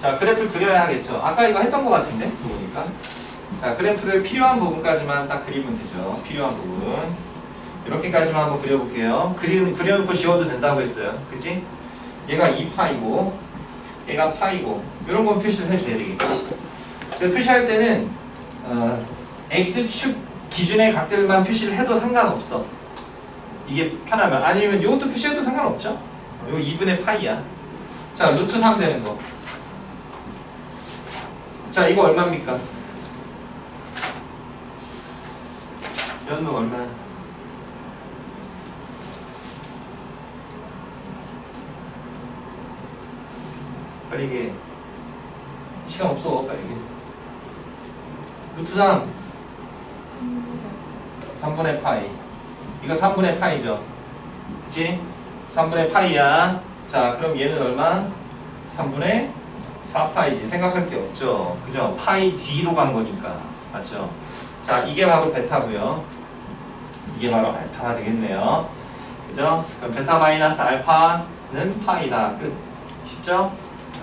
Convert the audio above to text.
자, 그래프를 그려야 하겠죠. 아까 이거 했던 것 같은데, 보니까. 자, 그래프를 필요한 부분까지만 딱 그리면 되죠. 필요한 부분. 이렇게까지만 한번 그려볼게요. 그리, 그려놓고 지워도 된다고 했어요. 그치? 얘가 2파이고, 얘가 파이고, 이런 건 표시를 해줘야 되겠지. 그 표시할 때는, 어, X축 기준의 각들만 표시를 해도 상관없어. 이게 편하면. 아니면 이것도 표시해도 상관없죠? 이거 2분의 파이야. 자, 루트 3 되는 거. 자, 이거 얼마입니까? 연도 얼마야? 빨리 얘기해. 시간 없어, 빨리 얘기해. 루트 3. 3분의 파이. 이거 3분의 파이죠. 그치? 3분의 파이야. 자, 그럼 얘는 얼마? 3분의 4파이지. 생각할 게 없죠. 그죠? 파이 D로 간 거니까. 맞죠? 자, 이게 바로 베타고요. 이게 바로 알파가 되겠네요. 그죠? 그럼 베타 마이너스 알파는 파이다. 끝. 쉽죠? 자,